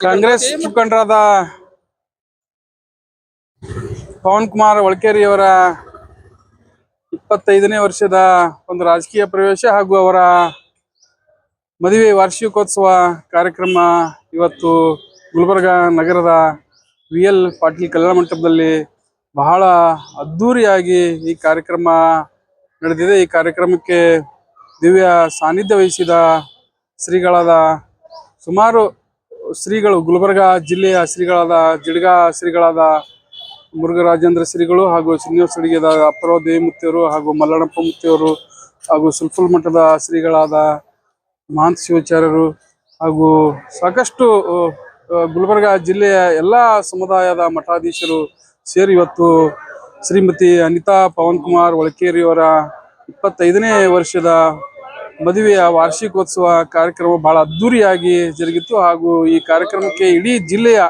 ಕಾಂಗ್ರೆಸ್ ಮುಖಂಡರಾದ ಪವನ್ ಕುಮಾರ್ ಒಳಕೇರಿ ಅವರ ಇಪ್ಪತ್ತೈದನೇ ವರ್ಷದ ಒಂದು ರಾಜಕೀಯ ಪ್ರವೇಶ ಹಾಗೂ ಅವರ ಮದುವೆ ವಾರ್ಷಿಕೋತ್ಸವ ಕಾರ್ಯಕ್ರಮ ಇವತ್ತು ಗುಲ್ಬರ್ಗ ನಗರದ ವಿ ಎಲ್ ಪಾಟೀಲ್ ಕಲ್ಯಾಣ ಮಂಟಪದಲ್ಲಿ ಬಹಳ ಅದ್ಧೂರಿಯಾಗಿ ಈ ಕಾರ್ಯಕ್ರಮ ನಡೆದಿದೆ. ಈ ಕಾರ್ಯಕ್ರಮಕ್ಕೆ ದಿವ್ಯ ಸಾನ್ನಿಧ್ಯ ವಹಿಸಿದ ಶ್ರೀಗಳಾದ ಸುಮಾರು ಶ್ರೀಗಳು, ಗುಲ್ಬರ್ಗ ಜಿಲ್ಲೆಯ ಶ್ರೀಗಳಾದ, ಜಿಡ್ಗ ಶ್ರೀಗಳಾದ ಮುರುಘರಾಜೇಂದ್ರ ಶ್ರೀಗಳು ಹಾಗೂ ಶ್ರೀನಿವಾಸ ಅಡಿಗೆದ ಅಪ್ಪರೋ ದೇವಿಮೂರ್ತಿಯವರು ಹಾಗೂ ಮಲ್ಲಣ್ಣಪ್ಪ ಮೂರ್ತಿಯವರು ಹಾಗೂ ಸುಲ್ಫುಲ್ ಮಠದ ಶ್ರೀಗಳಾದ ಮಹಾಂತ ಶಿವಾಚಾರ್ಯರು ಹಾಗೂ ಸಾಕಷ್ಟು ಗುಲ್ಬರ್ಗ ಜಿಲ್ಲೆಯ ಎಲ್ಲ ಸಮುದಾಯದ ಮಠಾಧೀಶರು ಸೇರಿ ಇವತ್ತು ಶ್ರೀಮತಿ ಅನಿತಾ ಪವನ್ ಕುಮಾರ್ ಒಳಕೇರಿಯವರ ಇಪ್ಪತ್ತೈದನೇ ವರ್ಷದ ಮದುವೆಯ ವಾರ್ಷಿಕೋತ್ಸವ ಕಾರ್ಯಕ್ರಮ ಬಹಳ ಅದ್ದೂರಿಯಾಗಿ ಜರುಗಿತು ಹಾಗೂ ಈ ಕಾರ್ಯಕ್ರಮಕ್ಕೆ ಇಡೀ ಜಿಲ್ಲೆಯ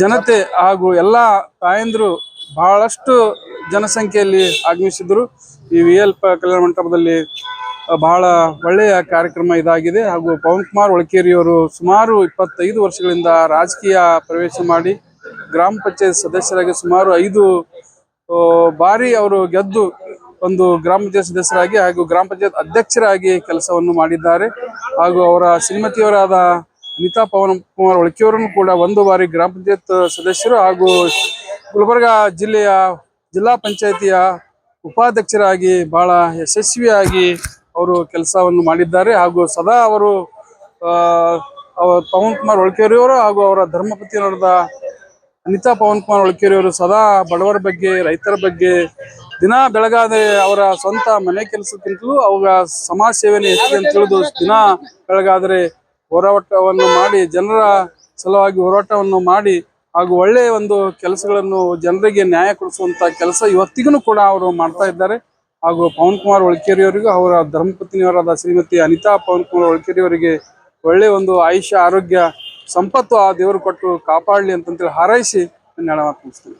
ಜನತೆ ಹಾಗೂ ಎಲ್ಲ ತಾಯಂದ್ರು ಬಹಳಷ್ಟು ಜನಸಂಖ್ಯೆಯಲ್ಲಿ ಆಗಮಿಸಿದ್ರು ಈ ವಿ ಎಲ್ ಕಲ್ಯಾಣ ಮಂಟಪದಲ್ಲಿ ಬಹಳ ಒಳ್ಳೆಯ ಕಾರ್ಯಕ್ರಮ ಇದಾಗಿದೆ ಹಾಗೂ ಪವನ್ ಕುಮಾರ್ ಒಳಕೇರಿಯವರು ಸುಮಾರು ಇಪ್ಪತ್ತೈದು ವರ್ಷಗಳಿಂದ ರಾಜಕೀಯ ಪ್ರವೇಶ ಮಾಡಿ ಗ್ರಾಮ ಪಂಚಾಯತ್ ಸದಸ್ಯರಾಗಿ ಸುಮಾರು ಐದು ಬಾರಿ ಅವರು ಗೆದ್ದು ಒಂದು ಗ್ರಾಮ ಪಂಚಾಯತ್ ಸದಸ್ಯರಾಗಿ ಹಾಗೂ ಗ್ರಾಮ ಪಂಚಾಯತ್ ಅಧ್ಯಕ್ಷರಾಗಿ ಕೆಲಸವನ್ನು ಮಾಡಿದ್ದಾರೆ. ಹಾಗೂ ಅವರ ಶ್ರೀಮತಿಯವರಾದ ಅನಿತಾ ಪವನ್ ಕುಮಾರ್ ಒಳಕೆಯವರನ್ನು ಕೂಡ ಒಂದು ಬಾರಿ ಗ್ರಾಮ ಪಂಚಾಯತ್ ಸದಸ್ಯರು ಹಾಗೂ ಗುಲ್ಬರ್ಗ ಜಿಲ್ಲೆಯ ಜಿಲ್ಲಾ ಪಂಚಾಯತಿಯ ಉಪಾಧ್ಯಕ್ಷರಾಗಿ ಬಹಳ ಯಶಸ್ವಿಯಾಗಿ ಅವರು ಕೆಲಸವನ್ನು ಮಾಡಿದ್ದಾರೆ. ಹಾಗೂ ಸದಾ ಅವರು ಪವನ್ ಕುಮಾರ್ ಒಳಕೆರೆಯವರು ಹಾಗೂ ಅವರ ಧರ್ಮಪತಿಯವರಾದ ಅನಿತಾ ಪವನ್ ಕುಮಾರ್ ಒಳಕೆರೆಯವರು ಸದಾ ಬಡವರ ಬಗ್ಗೆ, ರೈತರ ಬಗ್ಗೆ ದಿನ ಬೆಳಗಾದ್ರೆ ಅವರ ಸ್ವಂತ ಮನೆ ಕೆಲಸಕ್ಕಿಂತಲೂ ಅವರ ಸಮಾಜ ಸೇವೆನೇ ಹೆಚ್ಚಿದೆ ಅಂತ ತಿಳಿದು ದಿನ ಬೆಳಗಾದ್ರೆ ಹೋರಾಟವನ್ನು ಮಾಡಿ, ಜನರ ಸಲುವಾಗಿ ಹೋರಾಟವನ್ನು ಮಾಡಿ ಹಾಗೂ ಒಳ್ಳೆಯ ಒಂದು ಕೆಲಸಗಳನ್ನು ಜನರಿಗೆ ನ್ಯಾಯ ಕೊಡಿಸುವಂತ ಕೆಲಸ ಇವತ್ತಿಗೂ ಕೂಡ ಅವರು ಮಾಡ್ತಾ ಇದ್ದಾರೆ. ಹಾಗೂ ಪವನ್ ಕುಮಾರ್ ಒಳಕೇರಿಯವರಿಗೂ, ಅವರ ಧರ್ಮಪತ್ನಿಯವರಾದ ಶ್ರೀಮತಿ ಅನಿತಾ ಪವನ್ ಕುಮಾರ್ ಒಳಕೇರಿಯವರಿಗೆ ಒಳ್ಳೆ ಒಂದು ಆಯುಷ್ಯ, ಆರೋಗ್ಯ, ಸಂಪತ್ತು ಆ ದೇವರು ಕೊಟ್ಟು ಕಾಪಾಡಲಿ ಅಂತಂತೇಳಿ ಹಾರೈಸಿ ನನ್ನ ಮಾತು ಮುಗಿಸ್ತೀನಿ